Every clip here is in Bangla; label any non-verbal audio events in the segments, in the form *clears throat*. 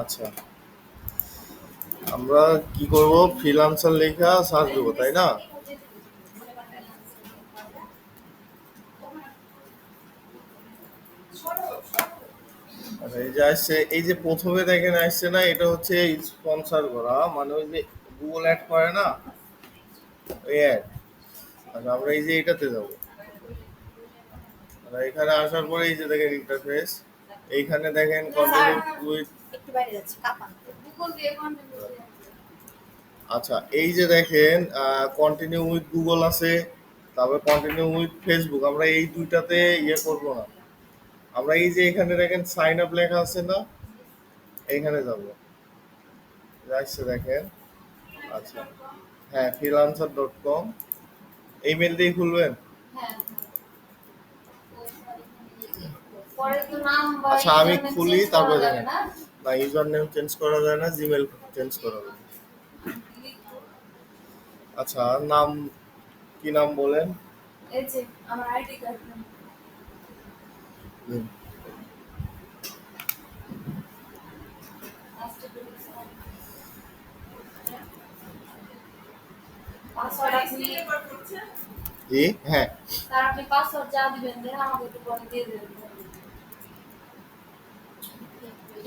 আচ্ছা। আমরা কি করব? ফ্রিল্যান্সার লেখা সার্চ দেবো, তাই না? আচ্ছা এই যে আসছে, এই যে প্রথমে দেখেন আসছে না, এটা হচ্ছে স্পন্সর করা মানে ওই যে গুগল অ্যাড করে না? ওই অ্যাড আচ্ছা আমরা এই যে এটাতে যাব। এখানে আসার পরে এই যে দেখেন ইন্টারফেস এইখানে দেখেন কন্টিনিউ উইথ একটু বাইরে যাচ্ছি কাপান। আচ্ছা এই যে দেখেন কন্টিনিউ উইথ গুগল আছে তারপরে কন্টিনিউ উইথ ফেসবুক আমরা এই দুইটাতে ইয়ে করব না। আমরা এই যে এখানে দেখেন সাইন আপ লেখা আছে না এইখানে যাব। আসছে দেখেন আচ্ছা। হ্যাঁ ফ্রিলান্সার ডট কম এই মেল দিয়ে খুলবেন? আচ্ছা আমি খুলি তারপরে দেখেন না ইউজার নেম চেঞ্জ করা যায় না জিমেল চেঞ্জ করা যায়। আচ্ছা নাম কি নাম বলেন? এই যে আমার আইডি কার্ড হুম। পাসওয়ার্ড আপনি জি হ্যাঁ। তার আপনি পাসওয়ার্ড যা দিবেন দেন আমাকে একটু পরে দিয়ে দেবেন কে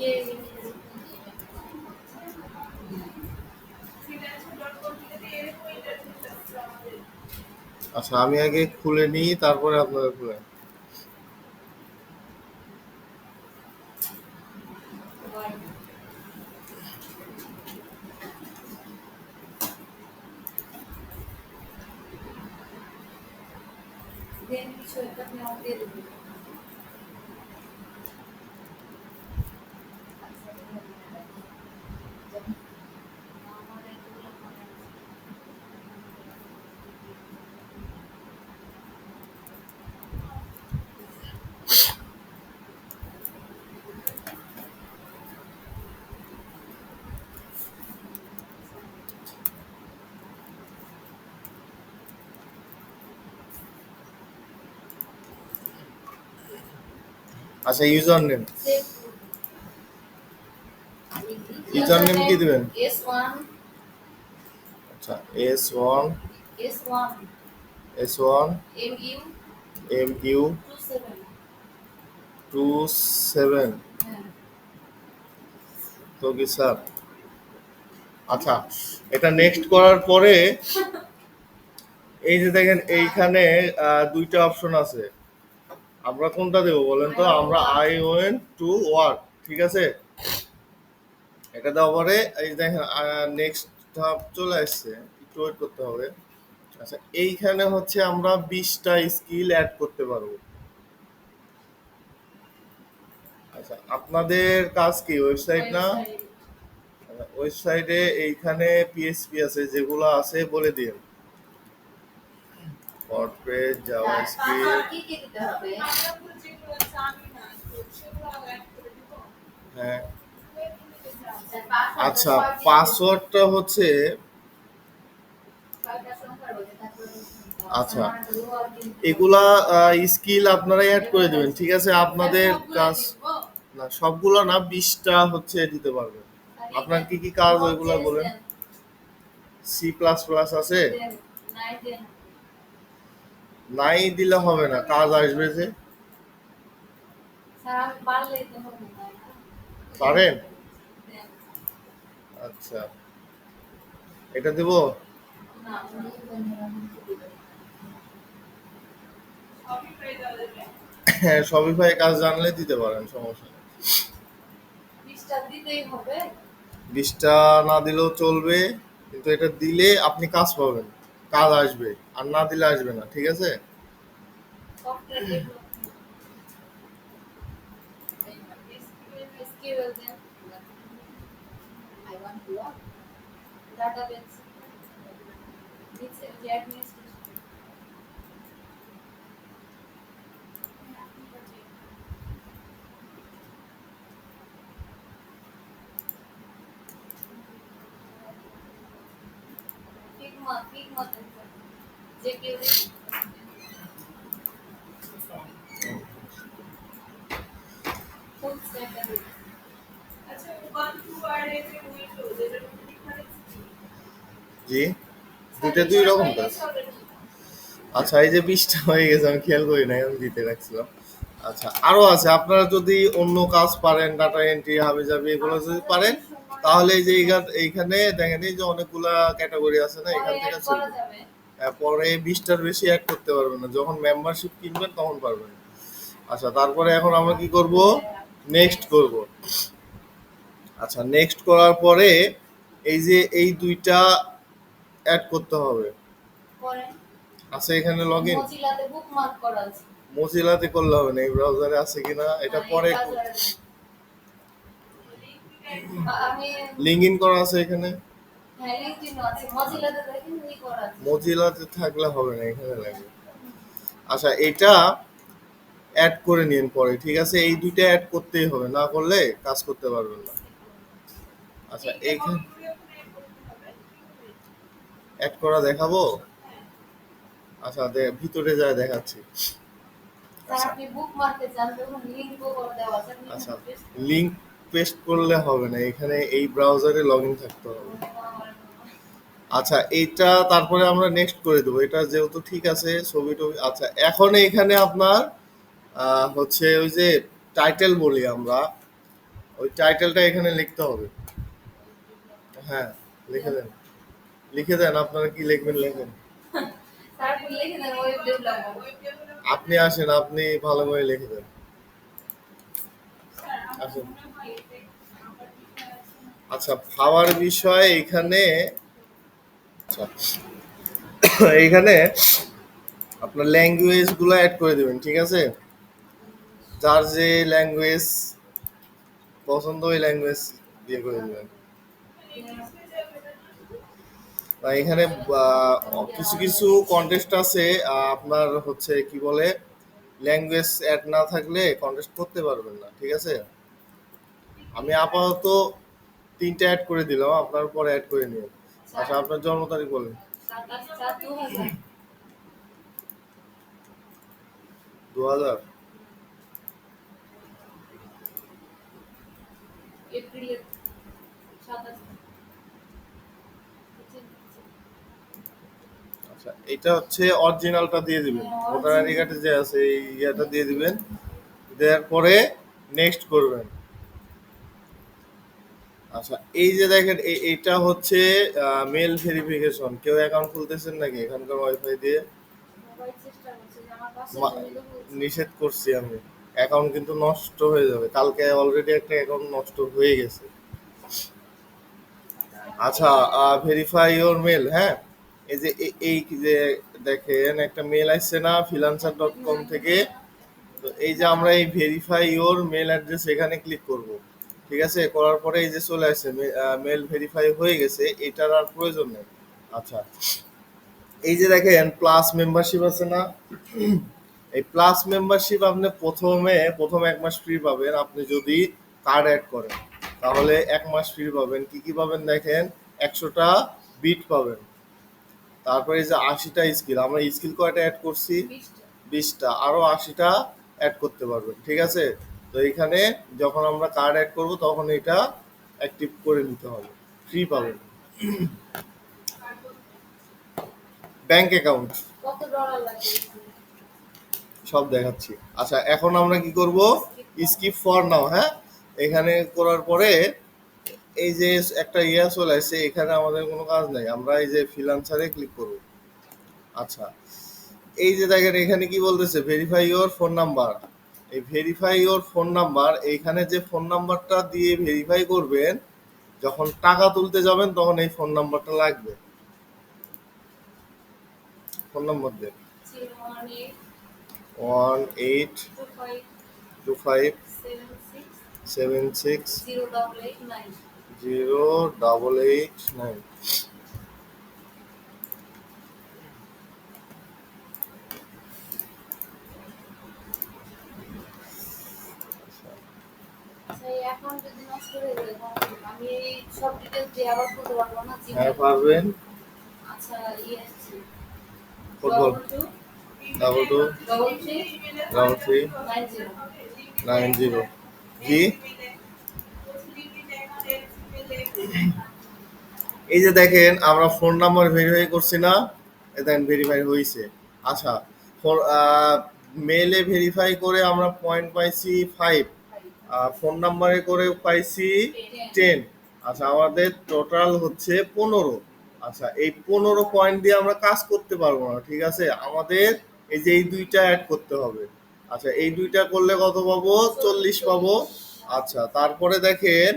আচ্ছা আমি আগে খুলে নিই তারপরে আপনারা খুলেন দেন কিছু একটা আপনি আমাকে আচ্ছা ইউজার নেম ইউজার নেম কি দিবেন? এস ওয়ান আচ্ছা S one S one S one M U M U two seven তো কি স্যার? আচ্ছা এটা নেক্সট করার পরে এই যে দেখেন এইখানে দুইটা অপশন আছে। আমরা কোনটা দেবো বলেন তো? আমরা আই ওয়েন টু ওয়ার্ক ঠিক আছে? এটা দেওয়ার পরে এই দেখেন নেক্সট ধাপ চলে আসছে একটু ওয়েট করতে হবে। আচ্ছা এইখানে হচ্ছে আমরা বিশটা স্কিল অ্যাড করতে পারব। আচ্ছা আপনাদের কাজ কি ওয়েবসাইট না? ওয়েবসাইটে এইখানে পিএসপি আছে যেগুলো আছে বলে দিন জাভাস্ক্রিপ্ট পাসওয়ার্ড কি কি দিতে হবে? হ্যাঁ। আচ্ছা পাসওয়ার্ডটা হচ্ছে আচ্ছা। এগুলা স্কিল আপনারা অ্যাড করে দেবেন ঠিক আছে? আপনাদের কাজ না সবগুলো না বিশটা হচ্ছে দিতে পারবেন। আপনার কি কি কাজ ওইগুলা বলেন। সি প্লাস প্লাস আছে? নাই দিলে হবে না কাজ আসবে যে। স্যার আমি পারলেই তো হবে না। পারেন? আচ্ছা। এটা দেব? হ্যাঁ শপিফাই কাজ জানলে দিতে পারেন সমস্যা বিশটা না দিলেও চলবে কিন্তু এটা দিলে আপনি কাজ পাবেন। কাজ আসবে আর না দিলে আসবে না ঠিক আছে database. It's, I want to work database নিচে যে administration Figma, Figma দেন স্যার। যে কেউ দেন। একটা দিন। আচ্ছা ওয়ান টু আর এই যে উইন্ডোজ এটার মধ্যে ডিফারেন্স কি জি। দুইটা দুই রকম কাজ। আচ্ছা এই যে বিশটা হয়ে গেছে আমি খেয়াল করি নাই আমি দিতে রাখছিলাম। আচ্ছা আরও আছে আপনারা যদি অন্য কাজ পারেন ডাটা এন্ট্রি হাবি যাবি এগুলো যদি পারেন তাহলে এই যে এইখান- দেখেন এই যে অনেকগুলা ক্যাটাগরি আছে না এখান থেকে চলবে। হ্যাঁ, পরে বিশটার বেশি অ্যাড করতে পারবেন না। যখন মেম্বারশিপ কিনবেন তখন পারবেন। আচ্ছা তারপরে এখন আমরা কি করব? নেক্সট করব। আচ্ছা নেক্সট করার পরে এই যে এই দুইটা অ্যাড করতে হবে। আছে এখানে লগ ইন মজিলাতে বুকমার্ক করা আছে। মোজিলাতে করলে হবে না এই ব্রাউজারে আছে কিনা এটা পরে লিঙ্ক ইন করা আছে এখানে? হ্যাঁ মজিলাতে দেখেন এই করা আছে। মোজিলাতে থাকলে হবে না এখানে লাগবে। আচ্ছা এটা অ্যাড করে নিন পরে ঠিক আছে? এই দুইটা অ্যাড করতেই হবে না করলে কাজ করতে পারবেন না। আচ্ছা এইখানে অ্যাড করা দেখাবো? আচ্ছা ভিতরে যায় দেখাচ্ছি। আচ্ছা। paste লিংক পেস্ট করলে হবে না এখানে এই ব্রাউজারে লগ ইন থাকতে হবে। আচ্ছা এইটা তারপরে আমরা নেক্সট করে দেবো এটা যেহেতু ঠিক আছে ছবি টবি আচ্ছা এখন এখানে আপনার হচ্ছে ওই যে টাইটেল বলি আমরা ওই টাইটেলটা এখানে লিখতে হবে। হ্যাঁ লিখে দেন। লিখে দেন আপনারা কি লিখবেন লেখেন স্যার আপনি লিখে দেন ওয়েব ডেভেলপমেন্ট আপনি আসেন আপনি ভালো করে লিখে দেন। আসুন। আচ্ছা খাওয়ার বিষয় এখানে আচ্ছা এইখানে আপনার ল্যাঙ্গুয়েজগুলো অ্যাড করে দিবেন ঠিক আছে? যার যে ল্যাঙ্গুয়েজ পছন্দ ওই ল্যাঙ্গুয়েজ দিয়ে করে দিবেন। এখানে কিছু কিছু কন্টেস্ট আছে আপনার হচ্ছে কি বলে ল্যাঙ্গুয়েজ অ্যাড না থাকলে কন্টেস্ট করতে পারবেন না, ঠিক আছে? আমি আপাতত তিনটা অ্যাড করে দিলাম, আপনার পরে অ্যাড করে নিন। আচ্ছা আপনার জন্ম তারিখ বলেন। দু হাজার এটা হচ্ছে অরিজিনালটা দিয়ে দিবেন। ভোটার আইডি কার্ডে যে আছে, এই ইয়েটা দিয়ে দিবেন। দেওয়ার পরে নেক্সট করবেন। আচ্ছা এই যে দেখেন এইটা হচ্ছে মেল ভেরিফিকেশন কেউ অ্যাকাউন্ট খুলতেছেন নাকি এখানকার ওয়াইফাই দিয়ে। নিষেধ করছি আমি। অ্যাকাউন্ট কিন্তু নষ্ট হয়ে যাবে। কালকে অলরেডি একটা অ্যাকাউন্ট নষ্ট হয়ে গেছে। আচ্ছা ভেরিফাই ইওর মেল হ্যাঁ? এই যে এই যে দেখেন, একটা মেল আসছে না ফিলান্সার ডট কম থেকে। তো এই যে আমরা এই ভেরিফাই ইওর মেল অ্যাড্রেস এখানে ক্লিক করব। ঠিক আছে? করার পরে এই যে চলে আসছে মেল ভেরিফাই হয়ে গেছে, এটার আর প্রয়োজন নেই। আচ্ছা। এই যে দেখেন প্লাস মেম্বারশিপ আছে না? এই প্লাস মেম্বারশিপ আপনি প্রথমে, প্রথম এক মাস ফ্রি পাবেন। আপনি যদি কার্ড অ্যাড করেন, তাহলে এক মাস ফ্রি পাবেন। কি কি পাবেন দেখেন? একশোটা বিট পাবেন। তারপরে এই যে আশিটা স্কিল আমরা স্কিল কয়টা অ্যাড করছি? বিশটা। বিশটা। আরও আশিটা অ্যাড করতে পারবেন ঠিক আছে? তো এখানে যখন আমরা কার্ড অ্যাড করব তখন এটা অ্যাক্টিভ করে নিতে হবে। ফ্রি পাবেন। ব্যাংক অ্যাকাউন্ট সব দেখাচ্ছি। আচ্ছা এখন আমরা কি করব? স্কিপ ফর নাও হ্যাঁ? এখানে করার পরে এই যে একটা ইয়া চলে আসছে এখানে আমাদের কোনো কাজ নাই। আমরা এই যে ফ্রিল্যান্সারে ক্লিক করব। আচ্ছা এই যে দেখেন, এখানে কি বলতেছে? ভেরিফাই ইওর ফোন নাম্বার এই ভেরিফাই ইওর ফোন নাম্বার এইখানে যে ফোন নাম্বারটা দিয়ে ভেরিফাই করবেন, যখন টাকা তুলতে যাবেন, তখন এই ফোন নাম্বারটা লাগবে। ফোন নাম্বার দেন one eight two five seven six zero double eight nine zero double eight nine. আচ্ছা হয়ে পারবেন। Football double two double three nine zero জি এই যে দেখেন, আমরা ফোন নাম্বার ভেরিফাই করছি না। দেখেন ভেরিফাই হয়েছে আচ্ছা মেলে ভেরিফাই করে আমরা পয়েন্ট পাইছি ফাইভ ফোন নাম্বারে করে পাইছি টেন আচ্ছা আমাদের টোটাল হচ্ছে পনেরো। আচ্ছা এই পনেরো পয়েন্ট দিয়ে আমরা কাজ করতে পারব না, ঠিক আছে? আমাদের এই যে এই দুইটা অ্যাড করতে হবে। আচ্ছা এই দুইটা করলে কত পাবো? চল্লিশ পাবো। আচ্ছা তারপরে দেখেন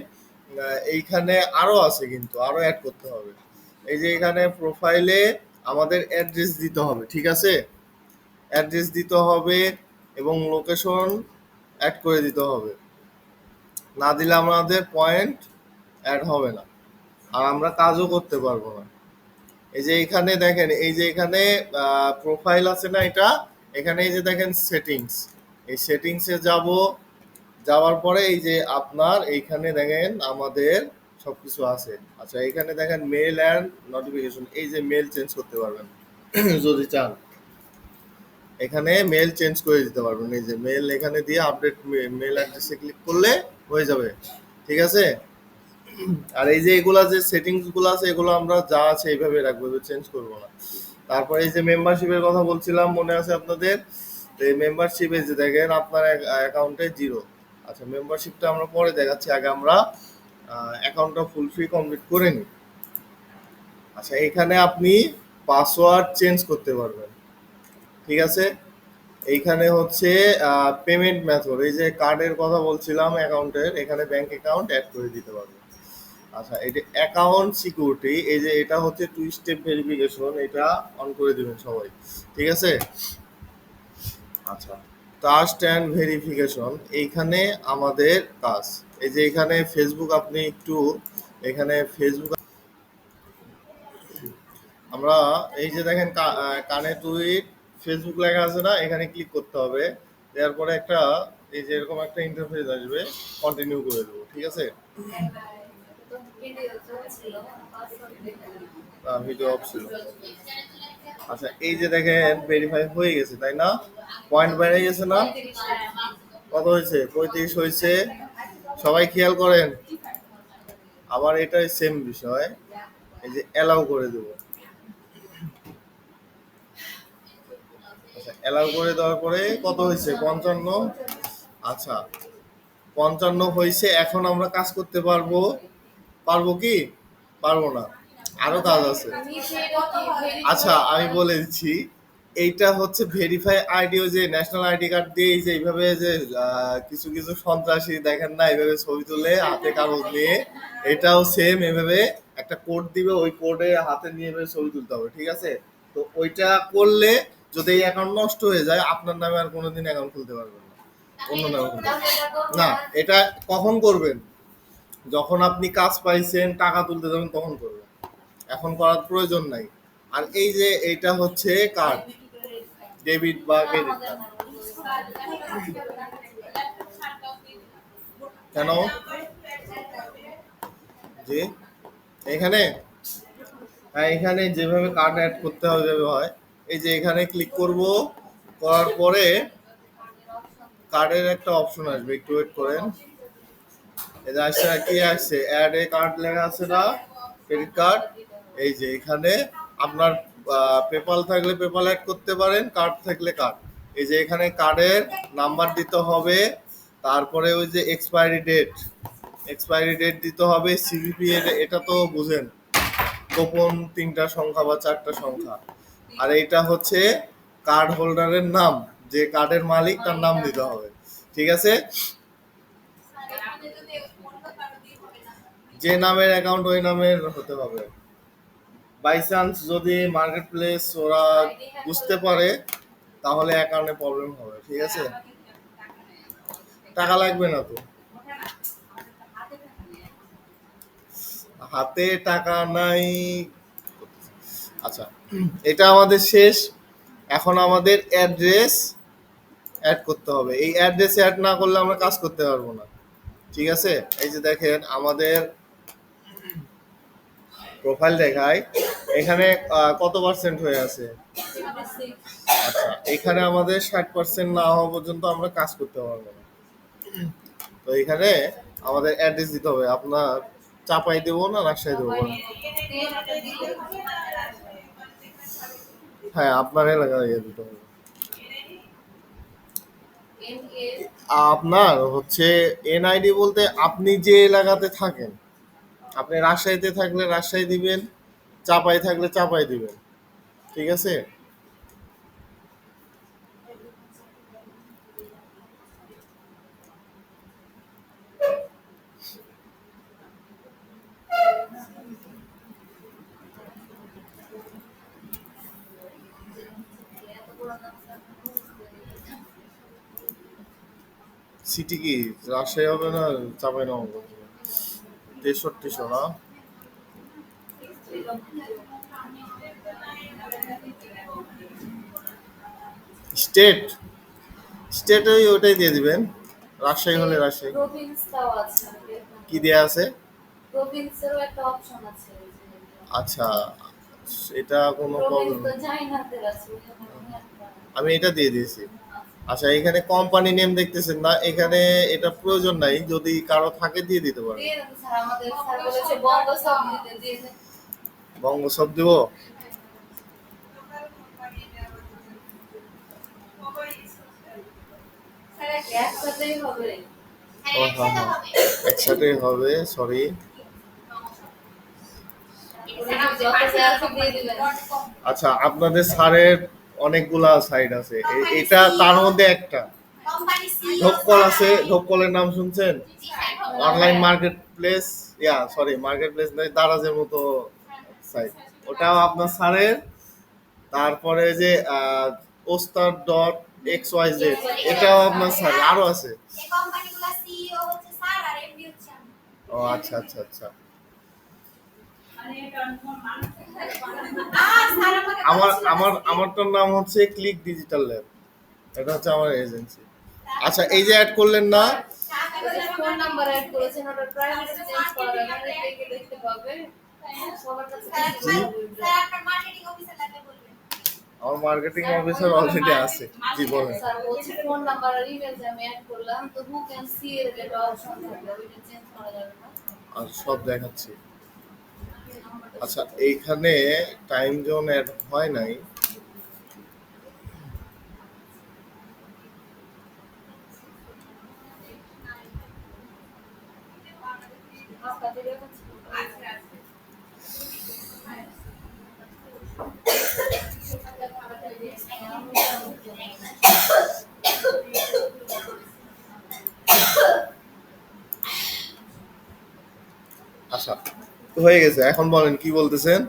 এইখানে আরও আছে কিন্তু, আরও অ্যাড করতে হবে। এই যে এখানে প্রোফাইলে আমাদের অ্যাড্রেস দিতে হবে, ঠিক আছে? অ্যাড্রেস দিতে হবে এবং লোকেশন অ্যাড করে দিতে হবে। না দিলে আমাদের পয়েন্ট অ্যাড হবে না, আর আমরা কাজও করতে পারব না। এই যে এখানে দেখেন, এই যে এখানে প্রোফাইল আছে না এটা? এখানে এই যে দেখেন সেটিংস এই সেটিংসে যাব যাওয়ার পরে এই যে আপনার এইখানে দেখেন আমাদের সবকিছু আছে। আচ্ছা এখানে দেখেন মেল অ্যান্ড নোটিফিকেশন এই যে মেল চেঞ্জ করতে পারবেন। *clears throat* যদি চান। এখানে মেল চেঞ্জ করে দিতে পারবেন। এই যে মেল এখানে দিয়ে আপডেট মেল অ্যাড্রেসে ক্লিক করলে হয়ে যাবে। ঠিক আছে? *clears throat* আর এই যে এগুলা যে সেটিংসগুলো আছে, এগুলো আমরা যা আছে এইভাবে রাখব চেঞ্জ করব না। তারপরে এই যে মেম্বারশিপের কথা বলছিলাম, মনে আছে আপনাদের? এই মেম্বারশিপে যে দেখেন আপনার অ্যাকাউন্টে জিরো আচ্ছা মেম্বারশিপটা আমরা পরে দেখাচ্ছি, আগে আমরা অ্যাকাউন্টটা ফুল ফ্রি কমপ্লিট করে নিই। আচ্ছা এখানে আপনি পাসওয়ার্ড চেঞ্জ করতে পারবেন। ঠিক আছে? এইখানে হচ্ছে পেমেন্ট মেথড এই যে কার্ডের কথা বলছিলাম অ্যাকাউন্টের এখানে ব্যাংক অ্যাকাউন্ট অ্যাড করে দিতে পারবেন। আচ্ছা এটা অ্যাকাউন্ট সিকিউরিটি এই যে এটা হচ্ছে টু স্টেপ ভেরিফিকেশন এটা অন করে দিবেন সবাই। ঠিক আছে? আচ্ছা। ট্রাস্ট অ্যান্ড ভেরিফিকেশন এইখানে আমাদের কাজ। এই যে এখানে ফেসবুক আপনি একটু, এখানে ফেসবুক আমরা এই যে দেখেন কানে টুইট ফেসবুক লেখা আছে না, এখানে ক্লিক করতে হবে। দেওয়ার পরে একটা, এই যে এরকম একটা ইন্টারফেস আসবে কন্টিনিউ করে দেবো, ঠিক আছে? ভিডিও ছিল। আচ্ছা এই যে দেখেন ভেরিফাই হয়ে গেছে, তাই না? পয়েন্ট বেড়ে গেছে না? কত হয়েছে? পঁয়ত্রিশ হয়েছে। সবাই খেয়াল করেন, আবার এটাই সেম বিষয়। এই যে অ্যালাউ করে দেবো। আচ্ছা অ্যালাউ করে দেওয়ার পরে কত হয়েছে? পঞ্চান্ন? আচ্ছা পঞ্চান্ন হয়েছে। এখন আমরা কাজ করতে পারব। পারব কি? পারব না। আরও কাজ আছে। আচ্ছা আমি বলে দিচ্ছি। এইটা হচ্ছে ভেরিফাই আইডিও যে ন্যাশনাল আইডি কার্ড দিয়ে যে এইভাবে যে কিছু কিছু সন্ত্রাসী দেখেন না, এইভাবে ছবি তুলে হাতে কাগজ নিয়ে এটাও সেম এভাবে একটা কোড দিবে, ওই কোডে হাতে নিয়ে এভাবে ছবি তুলতে হবে, ঠিক আছে? তো ওইটা করলে যদি এই অ্যাকাউন্ট নষ্ট হয়ে যায়, আপনার নামে আর কোনোদিন অ্যাকাউন্ট খুলতে পারবেন না। অন্য নামে খুলতে এটা না। না। এটা কখন করবেন? যখন আপনি কাজ পাইছেন, টাকা তুলতে যাবেন, তখন করবেন। এখন করার প্রয়োজন নাই। আর এই যে এইটা হচ্ছে কার্ড ডেবিট বা ক্রেডিট কার্ড কেন? যে এখানে? হ্যাঁ এখানে যেভাবে কার্ড অ্যাড করতে হবে হয় এই যে এখানে ক্লিক করব করার পরে কার্ডের একটা অপশন আসবে একটু ওয়েট করেন। এই যে আসছে কি আসছে? অ্যাড এ কার্ড লেখা আছে না? ক্রেডিট কার্ড এই যে এখানে আপনার পেপাল থাকলে পেপাল অ্যাড করতে পারেন কার্ড থাকলে কার্ড এই যে এখানে কার্ডের নাম্বার দিতে হবে, তারপরে ওই যে এক্সপায়ারি ডেট এক্সপায়ারি ডেট দিতে হবে সিভিপি এটা তো বুঝেন, গোপন তিনটা সংখ্যা বা চারটা সংখ্যা। আর এইটা হচ্ছে কার্ড হোল্ডারের নাম, যে কার্ডের মালিক তার নাম দিতে হবে। ঠিক আছে? যে নামের অ্যাকাউন্ট ওই নামের হতে হবে। বাই চান্স যদি মার্কেট প্লেস ওরা বুঝতে পারে, তাহলে অ্যাকাউন্টে প্রবলেম হবে, ঠিক আছে? টাকা লাগবে না তো। হাতে টাকা নাই। আচ্ছা এটা আমাদের শেষ। এখন আমাদের অ্যাড্রেস অ্যাড করতে হবে। এই অ্যাড্রেস অ্যাড না করলে আমরা কাজ করতে পারব না, ঠিক আছে? এই যে দেখেন, আমাদের প্রোফাইল দেখাই এখানে কত পার্সেন্ট হয়ে আছে? আচ্ছা এখানে আমাদের ষাট পার্সেন্ট না হওয়া পর্যন্ত আমরা কাজ করতে পারব না। তো এখানে আমাদের অ্যাড্রেস দিতে হবে। আপনার চাপাই দেবো না, রাজশাহী দেবো হ্যাঁ আপনার এলাকায় ইয়ে দিতে হবে। আপনার হচ্ছে এনআইডি বলতে আপনি যে এলাকাতে থাকেন আপনি রাজশাহীতে থাকলে রাজশাহী দিবেন, চাপাই থাকলে চাপাই দিবেন। ঠিক আছে? সিটি কি? রাজশাহী হবে না চাপাই না তেষট্টিশো না? স্টেট। স্টেট ওই ওটাই দিয়ে দিবেন। রাজশাহী হলে রাজশাহী। কি দেয়া আছে? আচ্ছা এটা কোনো প্রবলেম আমি এটা দিয়ে দিয়েছি। আচ্ছা এখানে কোম্পানি নেম দেখতেছেন না এখানে এটা প্রয়োজন নাই যদি কারও থাকে দিয়ে দিতে পারেন। বঙ্গ সব দিব? হবে। হ্যাঁ হ্যাঁ। একসাথে হবে সরি আচ্ছা আপনাদের স্যারের অনেকগুলা সাইট আছে। এটা তার মধ্যে একটা। ঢোককল আছে ঢোককলের নাম শুনছেন? Online market place yeah sorry market place নয় দারাজের মতো সাইট ওটাও আপনার স্যারের তারপরে যে ওস্তার ডট এক্স ওয়াই জেড এটাও আপনার স্যার আরও আছে। ও আচ্ছা আচ্ছা আচ্ছা। আমার আমার আমারটার নাম হচ্ছে ক্লিক ডিজিটাল ল্যাব এটা হচ্ছে আমার এজেন্সি আচ্ছা এই যে অ্যাড করলেন না। আমার মার্কেটিং অফিসার অলরেডি আছে। জি বলেন। স্যার বলছে ফোন নাম্বার আর ইমেল আমি অ্যাড করলাম তো হু ক্যান সি এর অপশন থাকবে ওইটা চেঞ্জ করা যাবে না। আর সব দেখাচ্ছি। আচ্ছা এইখানে টাইম জোন অ্যাড হয় নাই আপনাদের দেখাচ্ছি আচ্ছা তো হয়ে গেছে। এখন বলেন, কি বলতেছেন?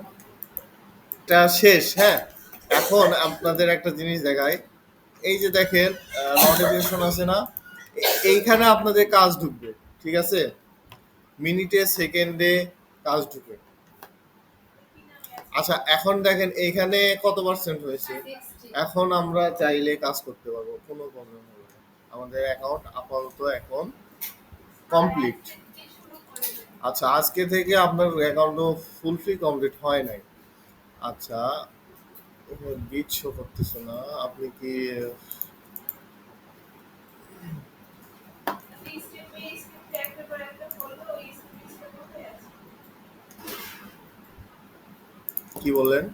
এটা শেষ হ্যাঁ। এখন আপনাদের একটা জিনিস দেখাই। এই যে দেখেন নোটিফিকেশন আছে না? এইখানে আপনাদের কাজ ঢুকবে, ঠিক আছে? মিনিটে, সেকেন্ডে কাজ ঢুকবে আচ্ছা এখন দেখেন, এইখানে কত পার্সেন্ট হয়েছে? এখন আমরা চাইলে কাজ করতে পারব, কোনো প্রবলেম হবে আমাদের অ্যাকাউন্ট আপাতত এখন কমপ্লিট আচ্ছা আজকে থেকে আপনার অ্যাকাউন্টও ফুলফি কমপ্লিট হয় নাই। আচ্ছা বিট শো করতেছে না, আপনি কি কি বললেন?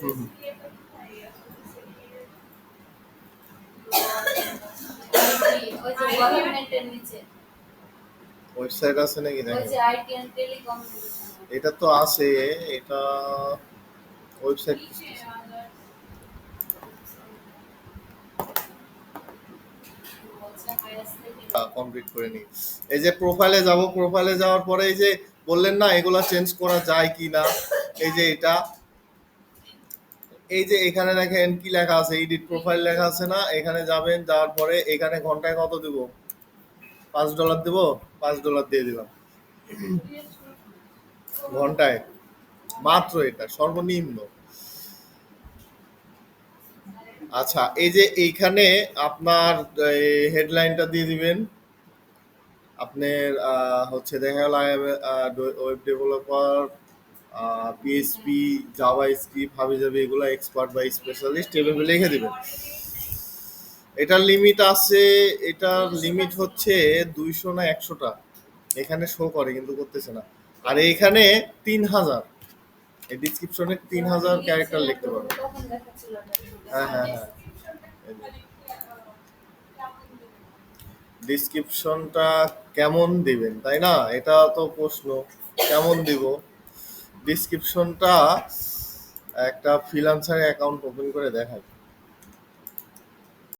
হুম হুম। ওই যে গভর্নমেন্টের নিচে ওয়েবসাইট আছে নাকি? এটা তো আছে এটা ওয়েবসাইট কমপ্লিট করে নিই। এই যে প্রোফাইলে যাব প্রোফাইলে যাওয়ার পরে এই যে বললেন না এগুলা চেঞ্জ করা যায় কি না এই যে এটা এই যে এখানে দেখেন কি লেখা আছে? এডিট প্রোফাইল লেখা আছে না? এখানে যাবেন, যাওয়ার পরে এখানে ঘন্টায় কত দিব? পাঁচ ডলার দিব? পাঁচ ডলার দিয়ে দিলাম। ঘন্টায়। মাত্র এটা, সর্বনিম্ন। আচ্ছা এই যে এইখানে আপনার হেডলাইনটা দিয়ে দিবেন। আপনার হচ্ছে দেখা গেল web developer PSP JavaScript হাবি জাবি এগুলো এক্সপার্ট বা স্পেশালিস্ট এভাবে লিখে দিবেন। এটার লিমিট আছে, এটার লিমিট হচ্ছে দুইশো না একশোটা। এখানে শো করে, কিন্তু করতেছে না। আর এইখানে তিন হাজার। এই ডিসক্রিপশনে তিন হাজার ক্যারেক্টার লিখতে পারো। হ্যাঁ হ্যাঁ হ্যাঁ। ডিসক্রিপশনটা কেমন দিবেন, তাই না? এটা তো প্রশ্ন। কেমন দিব? ডিসক্রিপশনটা একটা ফ্রিল্যান্সার অ্যাকাউন্ট ওপেন করে দেখাই